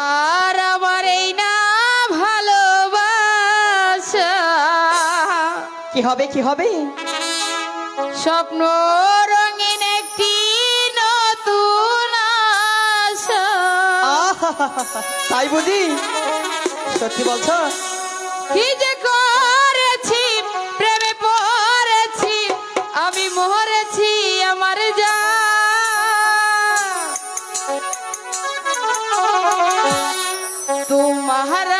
আর আমার এই না ভালোবাসা। কি হবে কি হবে? স্বপ্ন রঙিন একটি নতুন আশা। তাই বুঝি? সত্যি বলছো? কি যে করেছি প্রেমে পড়েছি আমি মরেছি। Sahara.